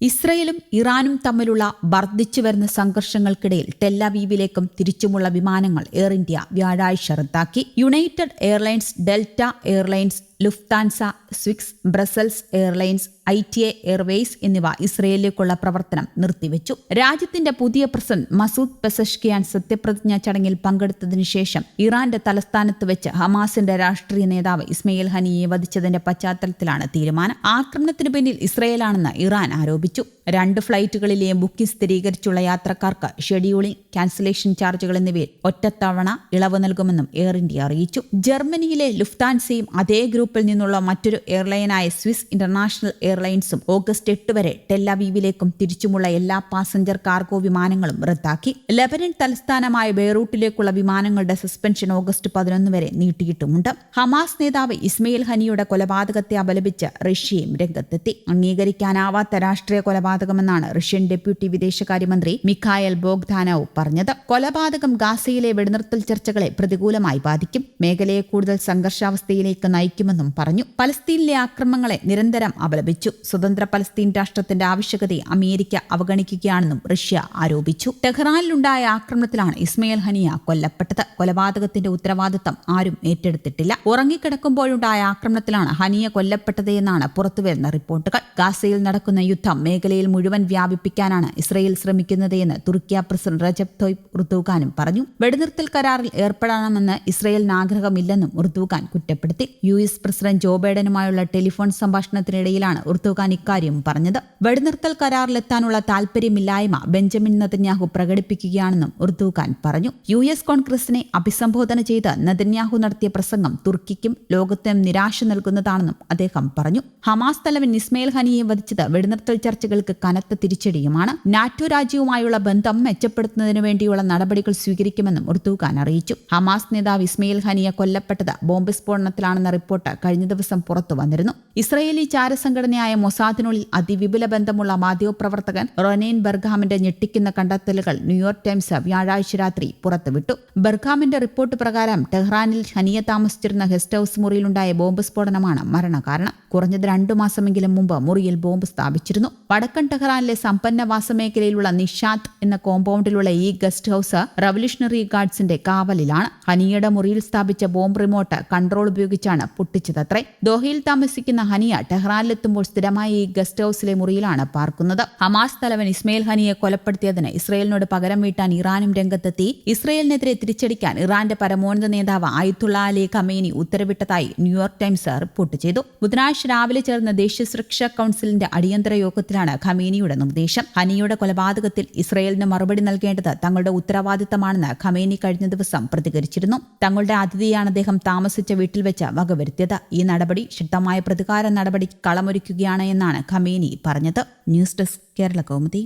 ഇസ്രയേലും ഇറാനും തമ്മിലുള്ള വർദ്ധിച്ചു വരുന്ന സംഘർഷങ്ങൾക്കിടയിൽ ടെല്ലവീവിലേക്കും തിരിച്ചുമുള്ള വിമാനങ്ങൾ എയർ ഇന്ത്യ വ്യാഴാഴ്ച റദ്ദാക്കി. United Airlines Delta Airlines Lufthansa സ്വിക്സ് Brussels Airlines I T A Airways എന്നിവ ഇസ്രയേലിലേക്കുള്ള പ്രവർത്തനം നിർത്തിവെച്ചു. രാജ്യത്തിന്റെ പുതിയ പ്രസിഡന്റ് മസൂദ് പെസഷ്കിയാൻ സത്യപ്രതിജ്ഞാ ചടങ്ങിൽ പങ്കെടുത്തതിനു ശേഷം ഇറാന്റെ തലസ്ഥാനത്ത് വെച്ച് ഹമാസിന്റെ രാഷ്ട്രീയ നേതാവ് ഇസ്മയിൽ ഹനിയെ വധിച്ചതിന്റെ പശ്ചാത്തലത്തിലാണ് തീരുമാനം. ആക്രമണത്തിന് പിന്നിൽ ഇസ്രയേലാണെന്ന് ഇറാൻ ആരോപിച്ചു. രണ്ട് ഫ്ലൈറ്റുകളിലെയും ബുക്കിംഗ് സ്ഥിരീകരിച്ചുള്ള യാത്രക്കാർക്ക് ഷെഡ്യൂളിംഗ് ക്യാൻസലേഷൻ ചാർജുകൾ എന്നിവയിൽ ഒറ്റത്തവണ ഇളവ് നൽകുമെന്നും എയർ ഇന്ത്യ അറിയിച്ചു. ജർമ്മനിയിലെ ലുഫ്താൻസയും അതേ ഗ്രൂപ്പിൽ നിന്നുള്ള മറ്റൊരു എയർലൈനായ സ്വിസ് ഇന്റർനാഷണൽ എയർലൈൻസും ഓഗസ്റ്റ് എട്ട് വരെ ടെല്ലവീവിലേക്കും തിരിച്ചുമുള്ള എല്ലാ പാസഞ്ചർ കാർഗോ വിമാനങ്ങളും റദ്ദാക്കി. ലെബനൻ തലസ്ഥാനമായ ബെയ്റൂട്ടിലേക്കുള്ള വിമാനങ്ങളുടെ സസ്പെൻഷൻ ഓഗസ്റ്റ് പതിനൊന്ന് വരെ നീട്ടിയിട്ടുമുണ്ട്. ഹമാസ് നേതാവ് ഇസ്മയിൽ ഹനിയുടെ കൊലപാതകത്തെ അപലപിച്ച് റഷ്യയും രംഗത്തെത്തി. അംഗീകരിക്കാനാവാത്ത രാഷ്ട്രീയ കൊലപാതകമെന്നാണ് റഷ്യൻ ഡെപ്യൂട്ടി വിദേശകാര്യമന്ത്രി മിഖായൽ ബോഗ്ദാനോവ് പറഞ്ഞത്. കൊലപാതകം ഗാസയിലെ വെടിനിർത്തൽ ചർച്ചകളെ പ്രതികൂലമായി ബാധിക്കും. മേഖലയെ കൂടുതൽ സംഘർഷാവസ്ഥയിലേക്ക് നയിക്കുമെന്നും പറഞ്ഞു. പലസ്തീനിലെ ആക്രമണങ്ങളെ നിരന്തരം അപലപിച്ചു. സ്വതന്ത്ര പലസ്തീൻ രാഷ്ട്രത്തിന്റെ ആവശ്യകതയെ അമേരിക്ക അവഗണിക്കുകയാണെന്നും റഷ്യ ആരോപിച്ചു. ടെഹ്റാനിലുണ്ടായ ആക്രമണത്തിലാണ് ഇസ്മയിൽ ഹനിയ കൊല്ലപ്പെട്ടത്. കൊലപാതകത്തിന്റെ ഉത്തരവാദിത്തം ആരും ഏറ്റെടുത്തിട്ടില്ല. ഉറങ്ങിക്കിടക്കുമ്പോഴുണ്ടായ ആക്രമണത്തിലാണ് ഹനിയ കൊല്ലപ്പെട്ടതെന്നാണ് പുറത്തുവരുന്ന റിപ്പോർട്ടുകൾ. ഗാസയിൽ നടക്കുന്ന യുദ്ധം മേഖലയിൽ മുഴുവൻ വ്യാപിപ്പിക്കാനാണ് ഇസ്രയേൽ ശ്രമിക്കുന്നത് എന്ന് തുർക്കിയ പ്രസിഡന്റ് റജബ് തൊയ്ബ് ഉർദൂഖാനും പറഞ്ഞു. വെടിനിർത്തൽ കരാറിൽ ഏർപ്പെടണമെന്ന് ഇസ്രയേലിന് ആഗ്രഹമില്ലെന്നും ഉർദൂഖാൻ കുറ്റപ്പെടുത്തി. യു എസ് പ്രസിഡന്റ് ജോ ബൈഡനുമായുള്ള ടെലിഫോൺ സംഭാഷണത്തിനിടയിലാണ് ഉർദൂഖാൻ ഇക്കാര്യം പറഞ്ഞത്. വെടിനിർത്തൽ കരാറിലെത്താനുള്ള താൽപര്യമില്ലായ്മ ബെഞ്ചമിൻ നദന്യാഹു പ്രകടിപ്പിക്കുകയാണെന്നും ഉർത്തുഖാൻ പറഞ്ഞു. യു എസ് കോൺഗ്രസിനെ അഭിസംബോധന ചെയ്ത് നദന്യാഹു നടത്തിയ പ്രസംഗം തുർക്കിക്കും ലോകത്തിനും നിരാശ നൽകുന്നതാണെന്നും അദ്ദേഹം പറഞ്ഞു. ഹമാസ് തലവൻ ഇസ്മയിൽ ഹനിയെ വധിച്ചത് വെടിനിർത്തൽ ചർച്ചകൾക്ക് കനത്ത തിരിച്ചടിയുമാണ്. നാറ്റോ രാജ്യവുമായുള്ള ബന്ധം മെച്ചപ്പെടുത്തുന്നതിനു വേണ്ടിയുള്ള നടപടികൾ സ്വീകരിക്കുമെന്നും ഉർത്തുഖാൻ അറിയിച്ചു. ഹമാസ് നേതാവ് ഇസ്മയിൽ ഹനിയെ കൊല്ലപ്പെട്ടത് ബോംബ് സ്ഫോടനത്തിലാണെന്ന റിപ്പോർട്ട് കഴിഞ്ഞ ദിവസം പുറത്തു വന്നിരുന്നു. ഇസ്രയേലി ചാരസംഘടനയായ മൊസാദിനുള്ളിൽ അതിവിപുല ബന്ധമുള്ള മാധ്യമപ്രവർത്തകൻ റൊനൈൻ ബർഗാമിന്റെ ഞെട്ടിക്കുന്ന കണ്ടെത്തലുകൾ ന്യൂയോർക്ക് ടൈംസ് വ്യാഴാഴ്ച രാത്രി പുറത്തുവിട്ടു. ബർഗാമിന്റെ റിപ്പോർട്ട് പ്രകാരം ടെഹ്റാനിൽ ഹനിയ താമസിച്ചിരുന്ന ഗസ്റ്റ് ഹൌസ് മുറിയിലുണ്ടായ ബോംബ് സ്ഫോടനമാണ് മരണകാരണം. കുറഞ്ഞത് രണ്ടു മാസമെങ്കിലും മുമ്പ് മുറിയിൽ ബോംബ് സ്ഥാപിച്ചിരുന്നു. വടക്കൻ ടെഹ്റാനിലെ സമ്പന്ന വാസമേഖലയിലുള്ള നിഷാദ് എന്ന കോമ്പൗണ്ടിലുള്ള ഈ ഗസ്റ്റ് ഹൌസ് റവല്യൂഷണറി ഗാർഡ്സിന്റെ കാവലിലാണ്. ഹനിയയുടെ മുറിയിൽ സ്ഥാപിച്ച ബോംബ് റിമോട്ട് കൺട്രോൾ ഉപയോഗിച്ചാണ് പൊട്ടിച്ചതത്രേ ദോഹയിൽ താമസിക്കുന്ന ഹനിയ ടെഹ്റാനിലെത്തുമ്പോൾ സ്ഥിരമായി ഗസ്റ്റ് ഹൌസിലെ മുറിയിലാണ് പാർക്കുന്നത്. ഹമാസ് തലവൻ ഇസ്മയിൽ ഹനിയെ കൊലപ്പെടുത്തിയതിന് ഇസ്രയേലിനോട് പകരം വീട്ടാൻ ഇറാനും രംഗത്തെത്തി. ഇസ്രയേലിനെതിരെ തിരിച്ചടിക്കാൻ ഇറാന്റെ പരമോന്നത നേതാവ് ആയുത്തുള്ള അലി ഖമേനി ഉത്തരവിട്ടതായി ന്യൂയോർക്ക് ടൈംസ് റിപ്പോർട്ട് ചെയ്തു. ബുധനാഴ്ച രാവിലെ ചേർന്ന ദേശീയ സുരക്ഷാ കൌൺസിലിന്റെ അടിയന്തര യോഗത്തിലാണ് ഖമേനിയുടെ നിർദ്ദേശം. ഹനിയുടെ കൊലപാതകത്തിൽ ഇസ്രയേലിന് മറുപടി നൽകേണ്ടത് തങ്ങളുടെ ഉത്തരവാദിത്തമാണെന്ന് ഖമേനി കഴിഞ്ഞ ദിവസം പ്രതികരിച്ചിരുന്നു. തങ്ങളുടെ അതിഥിയാണ് അദ്ദേഹം താമസിച്ച വീട്ടിൽ വെച്ച് വകവരുത്തിയത്. ഈ നടപടി ശക്തമായ പ്രതികാര നടപടി കളമൊരുക്കുകയാണ് എന്നാണ് ഖമേനി പറഞ്ഞത്. News desk Kerala Kaumudi.